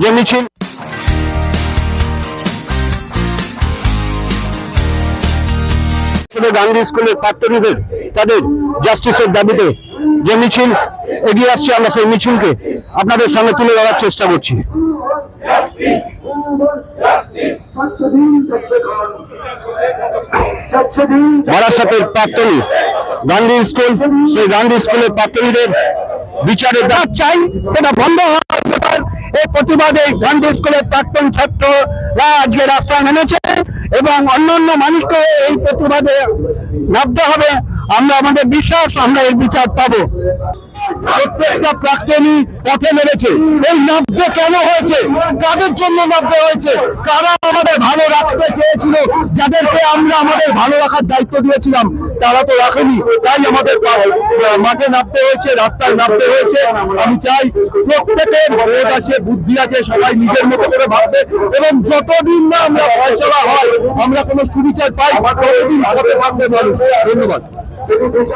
যে মিছিল গান্ধী স্কুলের প্রাক্তনীদের তাদের জাস্টিসের দাবিতে যে মিছিল এগিয়ে আসছে। আমরা সেই মিছিলকে আপনাদের সামনে তুলে ধরার চেষ্টা করছি। বারাসাতের প্রাক্তনী গান্ধী স্কুল সেই গান্ধী স্কুলের প্রাক্তনীদের বিচারের দাঁত চাই সেটা বন্ধ এই প্রতিবাদে গান্ধী স্কুলের প্রাক্তন ছাত্ররা আজকে রাস্তায় নেমেছে এবং অন্যান্য মানুষকে এই প্রতিবাদে নামতে হবে। আমরা আমাদের বিশ্বাস, আমরা এই বিচার পাবো। প্রত্যেকটা প্রাক্তনী পথে নেমেছে। এই নামতে কেন হয়েছে? কাদের জন্য নামতে হয়েছে? কারা আমাদের ভালো রাখতে চেয়েছিল? যাদেরকে আমরা আমাদের ভালো রাখার দায়িত্ব দিয়েছিলাম, তারা তো রাখেনি। তাই আমাদের মাঠে নামতে হয়েছে, রাস্তায় নামতে হয়েছে। আমি চাই প্রত্যেকের বোধ আছে, বুদ্ধি আছে, সবাই নিজের মতো করে ভাববে। এবং যতদিন না আমরা ফয়সলা হয়, আমরা কোনো সুবিচার পাই, ততদিন থাকবে মানুষ। ধন্যবাদ।